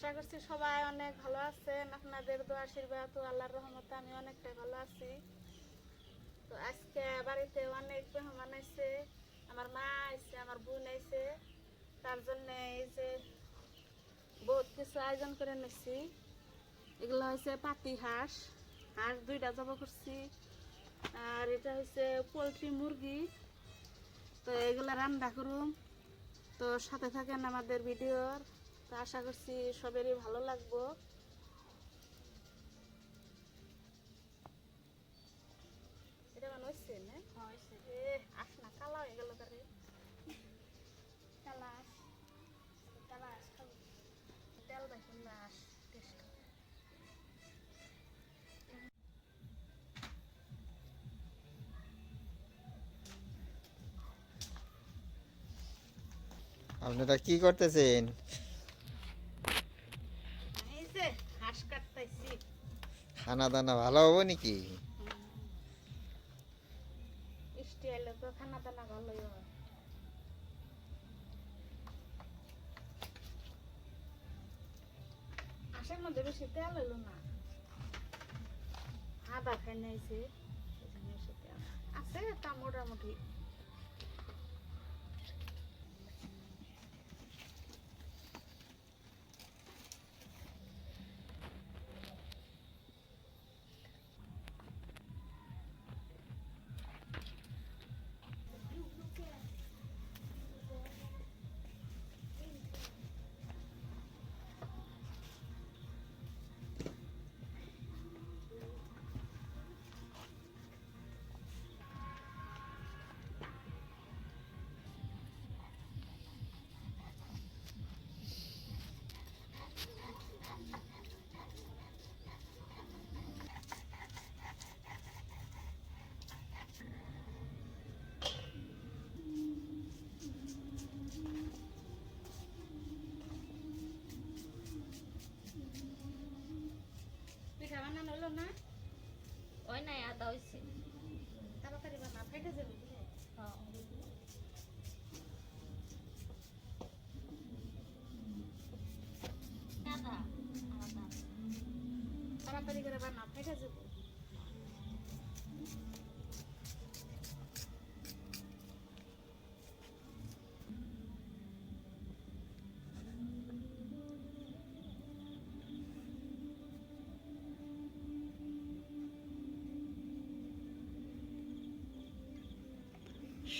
আশা করছি সবাই অনেক ভালো আছেন। আপনাদের দোয়া, আশীর্বাদ ও আল্লাহর রহমতে আমি অনেকটা ভালো আছি। তো আজকে বাড়িতে অনেক মেহমান আইছে, আমার মা আইছে, আমার বোন আইছে। তার জন্য এই যে বহুত কিছু আয়োজন করে নিচ্ছি এগুলো হচ্ছে পাতি হাঁস হাঁস দুইটা জবা করছি। আর এটা হচ্ছে পোলট্রি মুরগি। তো এগুলো রান্না করুম। তো সাথে থাকেন আমাদের ভিডিওর তো আশা করছি সবেরই ভালো লাগবো। এটা মানে হচ্ছে না? এ আস না কালা হয়ে গেল তারে। কালা আস কালা আস খাব। তেল দেখুন না আস টেস্ট আপনারা কি করতেছেন এই যে হাঁস কাটতেছি খানা দানা ভালো হব নাকি? আসার মধ্যে বেশি তেল হইল না। আদা খাই আছে তা মোটামুটি। না? ওই নাই আদা হইছে। তাড়াতাড়ি বানা ফেটে যাবে? হ্যাঁ। তাড়াতাড়ি করে বানা ফেটে যাবে।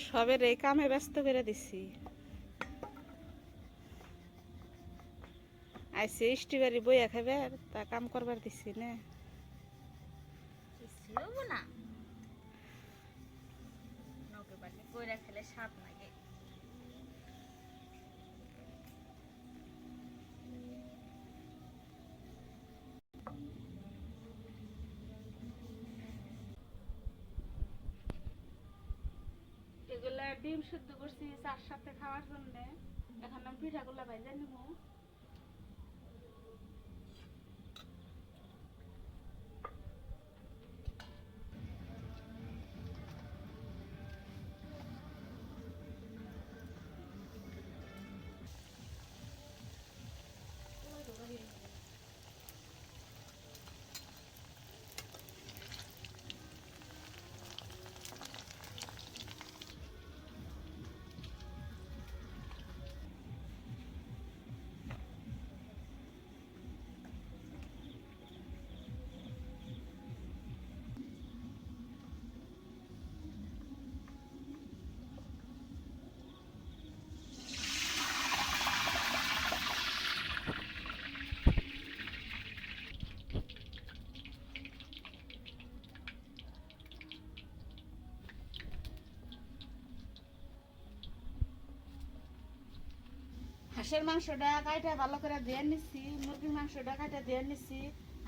সবের এই কামে ব্যস্ত করে দিছি। আইসি স্টিবারি বইয়া খাবে তা কাম করবার দিছি না এগুলা ডিম সিদ্ধ করছি চার সাথে খাওয়ার জন্য। এখন আমি পিঠাগুলা ভাইজা নিব। হাঁসের মাংসটা কাইটা ভালো করে দিয়ে নিচ্ছি মুরগির মাংসটা কাইটা দিয়ে নিচ্ছি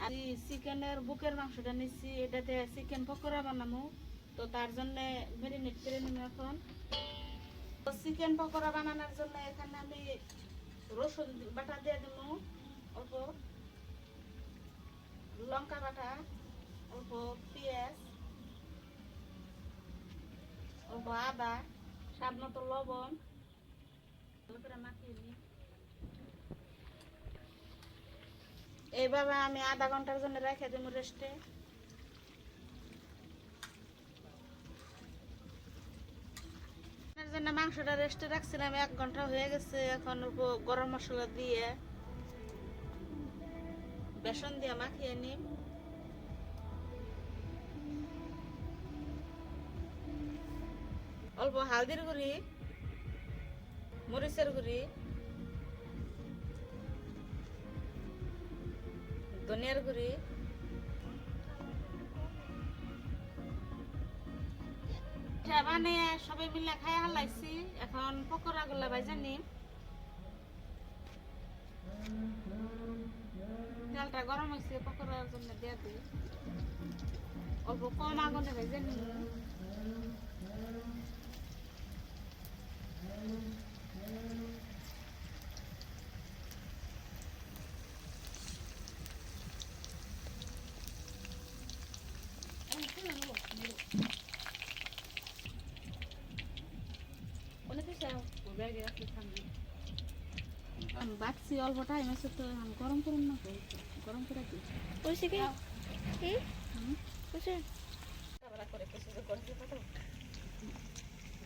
আর চিকেনের বুকের মাংসটা নিচ্ছি এটাতে চিকেন পকোড়া বানাবো তো তার জন্য মেরিনেট করে নিব এখন। তো চিকেন পকোড়া বানানোর জন্য এখানে আমি রসুন বাটা দিয়ে দেব অল্প। লঙ্কা বাটা, অল্প পেঁয়াজ, অল্প আদা, স্বাদ মতো লবণ। করে মাখিয়ে নিই। এইভাবে আমি আধা ঘণ্টার জন্য রেখে দেবো রেস্টে জন্য মাংসটা রেস্টে রাখছিলাম, এক ঘণ্টা হয়ে গেছে এখন গরম মশলা দিয়ে। বেসন দিয়ে মাখিয়ে নিই। অল্প হালদির গুঁড়ি, মরিচের গুঁড়ি। ধনিয়ার গুঁড়ি। বানিয়ে সবাই মিলে খাই হালাইছি। এখন পকোড়া গুলা ভাজা নিম। তেলটা গরম হয়েছে পকোড়ার জন্য দিয়ে দিই। অল্প কম আগুনে ভেজে নিই আমি বাচ্ছি অল্প টাইম আছে তো আমি গরম করুন না গরম করে দিই। কইছে কি?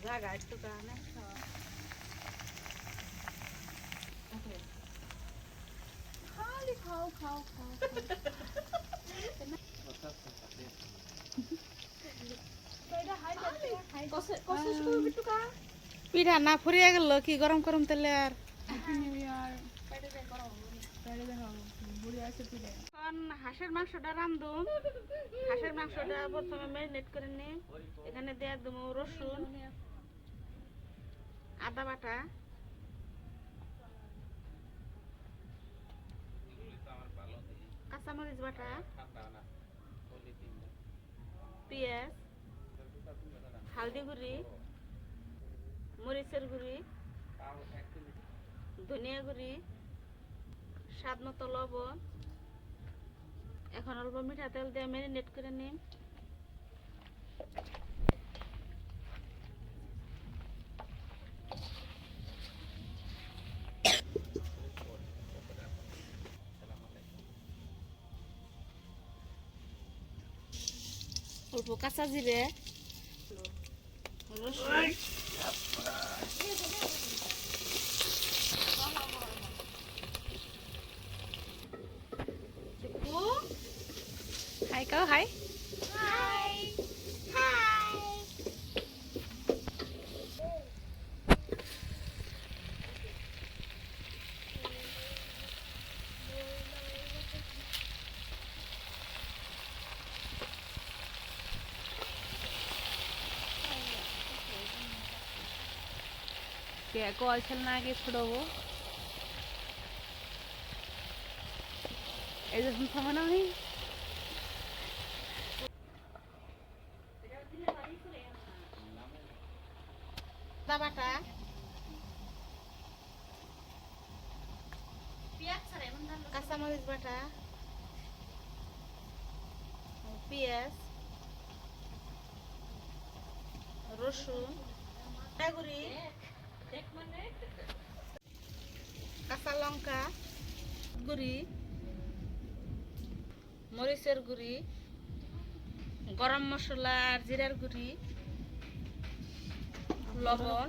জায়গা একটু খালি খাও খাও খাও পিঠা না ফুরিয়ে গেল, কি গরম গরম তেলে আর? এখন হাঁসের মাংসটা রান্ধুম হাঁসের মাংসটা প্রথমে ম্যারিনেট করে নিই এখানে দেওয়া দেবো রসুন, আদা বাটা। কাঁচামরিচ বাটা। পেঁয়াজ। হালদি গুঁড়ি। মরিচের গুঁড়ি ধনিয়া গুঁড়ি স্বাদ মতো লবণ। এখন অল্প মিঠা তেল দিয়ে ম্যারিনেট করে নিন অল্প কাঁচা জিরে রসুন হাই কাও হাই কে কয়েছিল না আগে ছড়বো এই যে থামো না আমি আদা বাটা কাঁচামরিচ বাটা পেঁয়াজ রসুন গুড়ি কাঁচা লঙ্কা গুড়ি মরিচের গুড়ি গরম মশলা আর জিরার গুড়ি লবণ.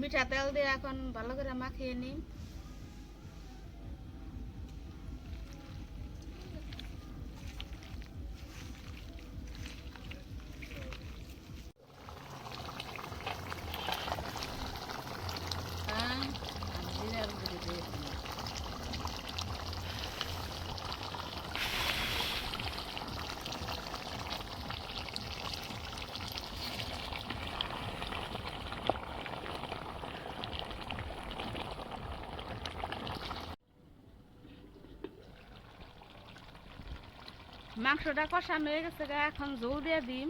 মিঠা তেল দিয়ে এখন ভালো করে মাখিয়ে নিই হ্যাঁ, আর জিরার গুঁড়ি দিয়ে দিই। মাংসটা কষানো হয়ে গেছে এখন জল দিয়ে দিম।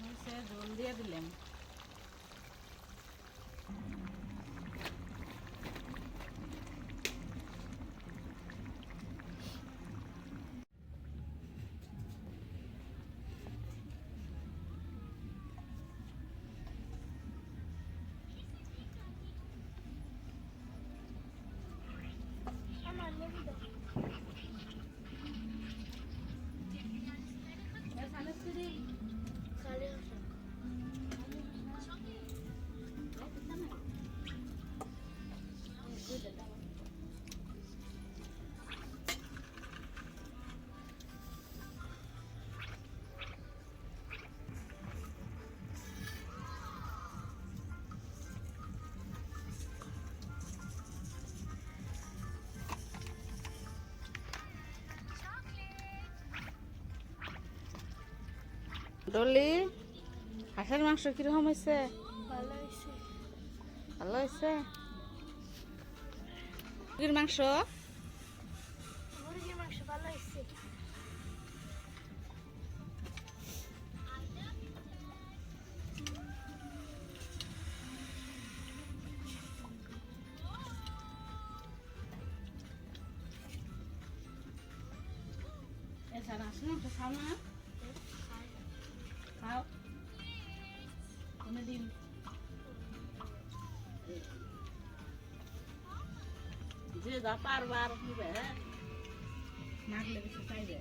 হয়েছে জল দিয়ে দিলাম। ডলি হাঁসের মাংস কীরকম হয়েছে? ভালো হয়েছে। মুরগির মাংস? মুরগির মাংস ভালো হয়েছে। খাও কোনোদিন যে যা পারবার হ্যাঁ? মাগলে বেশি চাইবে